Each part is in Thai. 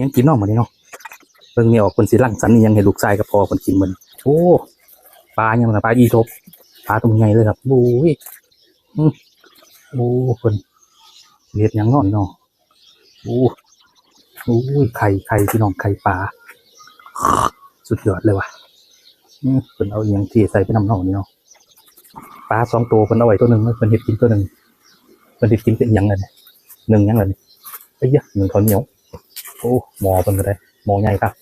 ยังกินนอกมานี่เนาะเบิ่งนี่ออกคนสิรังสรรค์อิหยังให้ลูกชายกับพอคนกินมันโอ้ปลายังมันปลาอีทบปลาตัวใหญ่เลยครับโอ้ยอืมโอ้คนเฮ็ดยังเนอนเนาะโอ้โอ้ยไข่ไข่พี่น้องไข่ปลาสุดยอดเลยว่ะเพิ่นเอาอหยังที่ใส่ไปน้ำเนองนี่เนาะปลาสองตัวเพิ่นเอาไว้ตัวหนึ่งเพิ่นเฮ็ดกินตัวหนึ่งเพิ่นเฮ็ดกินเป็นยังไงเนี่ยหนึ่งยังไงเนี่ยไอ้ยะหนึ่งข้าเหนียว โอ้หมอเป็นได้หมอใหญ่ครับ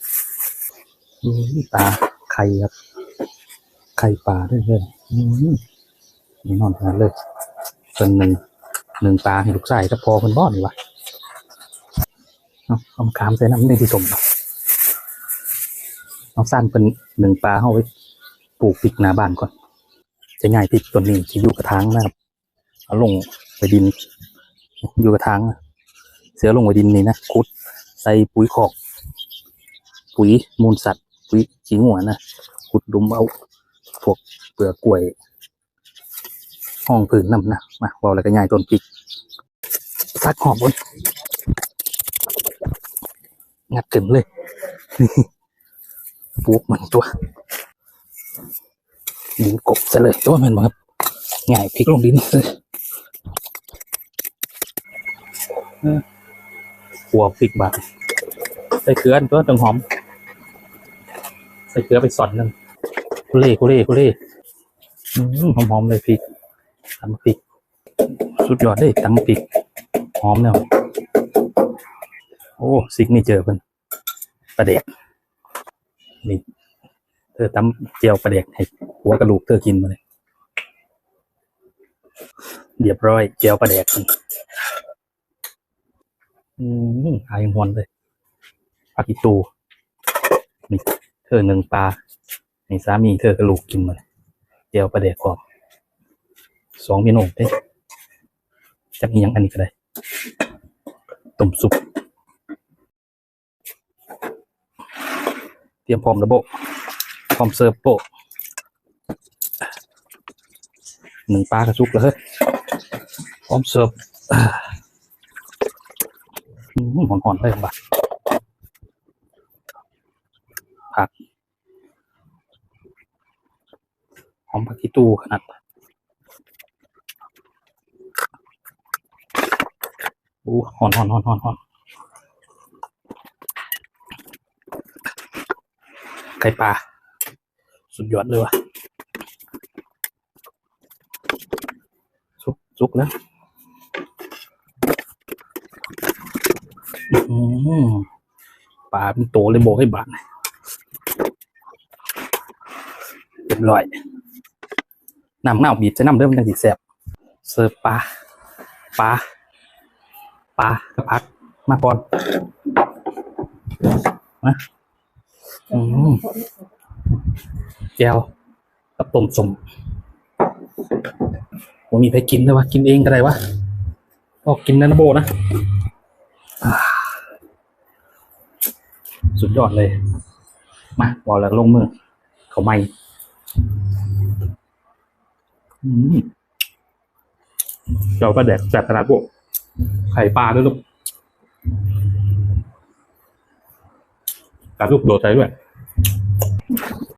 อืมปลาไข่ครับ ไข่ปลาด้วยเลยอืมนี่นอนขนาดเลยเป็นหนึ่งหนึ่งปลาให้ลูกชายก็พอคนบ้อนวะเอาเอามะขามใส่น้ำในที่สมเอาสั้นเป็นหนึ่งปลาเข้าไว้ปลูกพริกหน้าบ้านก่อน จะง่ายพริกต้นนี้ที่อยู่กระถางนะครับเอาลงไปดิน อยู่กระถางเสือลงไปดินนี่นะคุด ส่ปุ๋ยคอก ปุ๋ยมูลสัตว์ ปุ๋ยขี้งัวนะขุดหลุมเอาพวกเปลือกกล้วย ห้องผืนน้ำนะมาบอกอะไรก็ง่ายต้นปิกซักหอบบนงัดเต็มเลยนี่ปลูกมันตัวดินกบซะเลยตัวมันบ่ครับง่ายพลิกลงดินเลยเอหัวพริกบา ใส่เกลือตัวตังหอม ใส่เกลือไปสอนหนึ่งคุเล่คุเล่คุเล่อืมหอมเลยพริกตำพริก สุดยอดเลยตำพริก หอมเนี่ยโอ้ซิกนี่เจอเพิ่นประเด็กนี่เธอตำเจียวประเด็กให้หัวกระดูกเธอกินมาเลยเรียบร้อยเจียวประเด็กเพิ่นอืมหายหวนเลย ผักอีตูนี่เธอหนึ่งปลาให้สามีเธอกระลูกกินมาเลยเจียวประเดกขอบสองเมนูเด้จักอียังอันนี้ก็ได้ต้มซุปเตรียมพร้อมระบบพร้อมเสิร์ฟโปะหนึ่งปลากระซุกแล้วเฮ้ยพร้อมเสิร์ฟอ่าอืมหอนๆเลย บ่ะหอมผักขี้ตูขนาดโอ้หอนหอนหอนหอนหอนไข่ปลาสุดยอดเลยว่ะสุกสุกแล้วอื้อหือปลาเป็นโตเลยโบกให้บาด เรียบร้อยน้ำเน่าบีบจะน้ำเริ่มจังสีแสบเสิร์ฟปลาปลาปลากระพักมาก่อนมาอืมแก้วกับต้มสมผมมีใครกินเลยวะกินเองก็ได้วะก็กินนันโบนะ สุดยอดเลย มาบอกแล้วลงมือ เขาไม่เราก็แดกแสบขนาดพวกไข่ปลาด้วยลูกกระลูกโดดใจด้วย